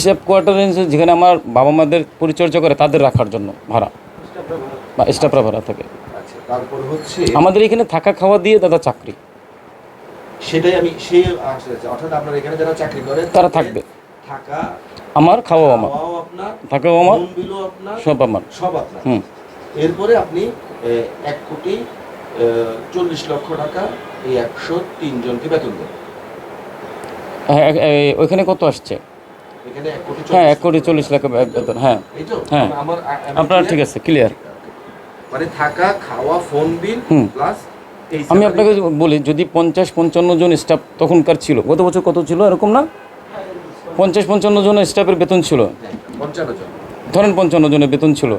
Staff quarter যেখানে আমার বাবা মাদের পরিচর্যা করে তাদের রাখার জন্য ভাড়া। বা স্টাফরা ভাড়া থাকে। আচ্ছা হচ্ছে আমাদের এখানে থাকা খাওয়া দিয়ে দাদা চাকরি। সেটাই আমি অর্থাৎ আপনার এখানে যারা চাকরি করে তারা থাকবে। থাকা আমার খাওয়াও আমার। থাকাও আমার সব আমার। সব আপনার। হুম। এরপরে আপনি এক কোটি চল্লিশ লক্ষ টাকা এই একশো তিন জনকে বেতন দেন। হ্যাঁ, ওইখানে কত আসছে? হ্যাঁ এক কোটি চল্লিশ লাখ বেতন হ্যাঁ। হ্যাঁ। আপনার ঠিক আছে ক্লিয়ার মানে থাকা খাওয়া ফোন বিল। প্লাস আমি আপনাকে বলি যদি পঞ্চাশ পঞ্চান্ন জন স্টাফ তখনকার ছিল গত বছর কত ছিল এরকম না? পঞ্চাশ পঞ্চান্ন জন স্টাফের বেতন ছিল। ধরেন পঞ্চান্ন জনের বেতন ছিল।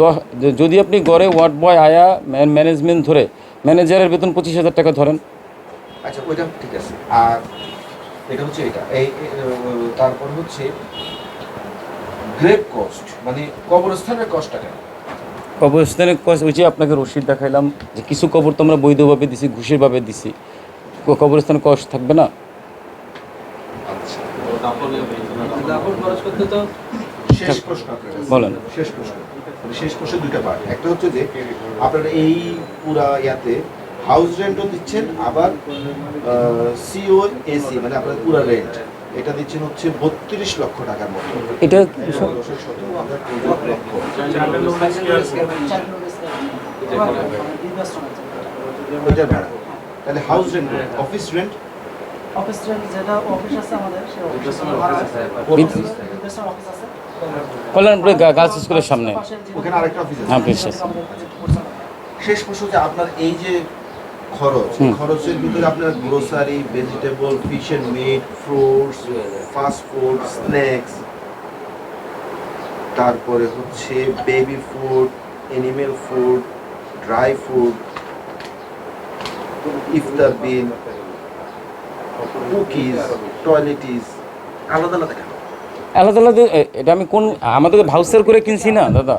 দশ যদি আপনি গড়ে ওয়ার্ড বয় আয়া ম্যানেজমেন্ট ধরে ম্যানেজারের বেতন পঁচিশ হাজার টাকা ধরেন। আচ্ছা ওইটা ঠিক আছে। আর এটা হচ্ছে এটা। এই তারপর হচ্ছে গ্রেপ কস্ট মানে কবরস্থানের কষ্টটা কেন কবরস্থানের কস ওই যে আপনাকে রসিদ দেখাইলাম যে কিছু কবর তো আমরা বৈধভাবে দিছি ঘুষেরভাবে দিছি। কবরস্থানের কষ্ট থাকবে না? আচ্ছা দাপন খরচ শেষ প্রশ্ন। বলেন। শেষ প্রশ্ন। মানে শেষ প্রশ্নের দুইটা পার্ট একটা হচ্ছে যে আপনারা এই পুরা ইয়াতে হাউস রেন্টও দিচ্ছেন আবার সিও এসি মানে আপনার পুরা রেন্ট এটা দিচ্ছেন হচ্ছে বত্রিশ লক্ষ টাকার মতো। এটা ভাড়া। তাহলে house rent office rent office যেটা অফিস আছে আমাদের সেই অফিস অফিস আছে কল্যাণপুরে গার্লস স্কুলের সামনে। ওখানে আরেকটা অফিস আছে। হ্যাঁ, শেষ প্রশ্ন যে আপনার এই যে খরচ খরচের ভিতরে আপনার grocery vegetable fish and meat fruits fast food snacks তারপরে হচ্ছে baby food animal food dry food ইফতার বিল কুকিজ টয়লেটিস আলাদা আলাদা আলাদা আলাদা এটা আমি কোন আমাদের ভাউচার করে কিনছি না দাদা।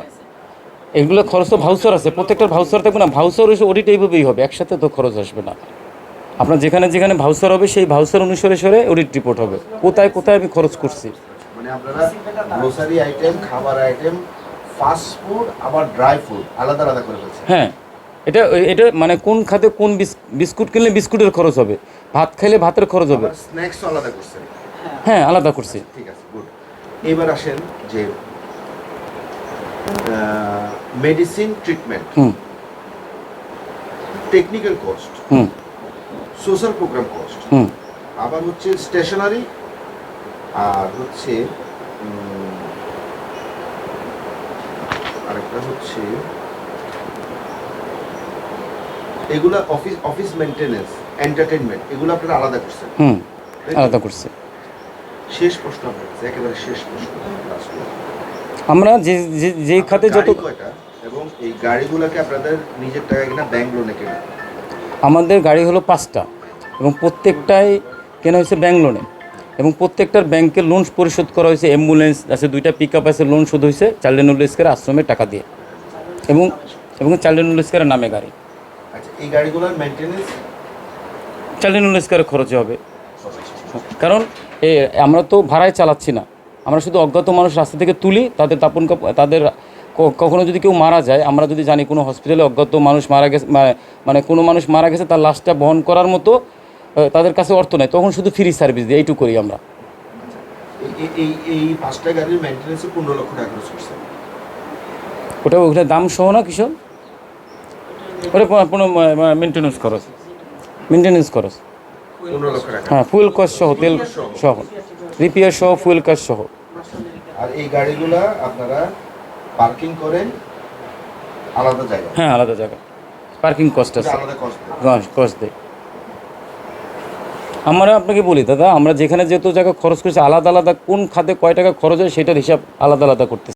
এগুলো খরচ তো ভাউচার আছে প্রত্যেকটার ভাউচার থাকবে না ভাউচার এসে অডিট এইভাবেই হবে একসাথে তো খরচ আসবে না। আপনার যেখানে যেখানে ভাউচার হবে সেই ভাউচার অনুসারে সরে অডিট রিপোর্ট হবে। কোথায় কোথায় আমি খরচ করছি? মানে আপনারা গ্রোসারি আইটেম খাবার আইটেম ফাস্ট ফুড আবার ড্রাই ফুড আলাদা আলাদা করে ফেলছে হ্যাঁ এটা এটা মানে কোন খাতে কোন বিস- বিস্কুট কিনলে বিস্কুটের খরচ হবে ভাত খাইলে ভাতের খরচ হবে। আবার আলাদা করছেন। হ্যাঁ আলাদা করছি। ঠিক আছে গুড এবার আসেন যে medicine treatment hmm technical cost hmm social program cost hmm আবার হচ্ছে স্টেশনারি আর হচ্ছে আরেকটা হচ্ছে এগুলা অফিস অফিস মেনটেনেন্স এন্টারটেনমেন্ট এগুলো আপনারা আলাদা করছেন। হুম আলাদা করছি। শেষ প্রশ্ন আপনার একেবারে শেষ প্রশ্ন। আমরা যে যে- খাতে যত এবং এই গাড়িগুলোকে আপনাদের নিজের টাকা কিনা ব্যাংক লোনে কেনা আমাদের গাড়ি হলো পাঁচটা। এবং প্রত্যেকটাই কেনা হয়েছে ব্যাংক লোনে এবং প্রত্যেকটার ব্যাংকের লোন পরিশোধ করা হয়েছে অ্যাম্বুলেন্স আছে দুইটা পিক আপ আছে লোন শোধ হয়েছে চাইল্ড স্কের আশ্রমের টাকা দিয়ে। এবং এবং চাইল্ড স্কের নামে গাড়ি। আচ্ছা এই গাড়িগুলোর স্কের খরচে হবে। কারণ এ আমরা তো ভাড়ায় চালাচ্ছি না। আমরা শুধু অজ্ঞাত মানুষ রাস্তা থেকে তুলি তাদের তাপন তাদের কখনো যদি কেউ মারা যায় আমরা যদি জানি কোনো হসপিটালে অজ্ঞাত মানুষ মারা গেছে মানে কোনো মানুষ মারা গেছে তার লাশটা বহন করার মতো তাদের কাছে অর্থ নেই। তখন শুধু ফ্রি সার্ভিস দিই এইটুকু করি আমরা। এই এই এই পাঁচটা গাড়ির মেনটেনেন্সে পনেরো লক্ষ টাকা খরচ করছে। ওটা ওটা দাম সহ না কিশোর ওটা কোনো মেনটেন্যান্স খরচ। মেনটেন্যান্স খরচ। হ্যাঁ ফুয়েল কস্ট সহ তেল সহ। রিপেয়ার সহ ফুয়েল কাজ সহ। আর এই গাড়িগুলো আপনারা পার্কিং করেন আলাদা জায়গা হ্যাঁ আলাদা জায়গা পার্কিং কস্ট আছে। কস্ট কস্ট দেয়। আমরা আপনাকে বলি দাদা আমরা যেখানে যেহেতু জায়গা খরচ করছি আলাদা আলাদা কোন খাতে কয় টাকা খরচ হয় সেটার হিসাব আলাদা আলাদা করতেছি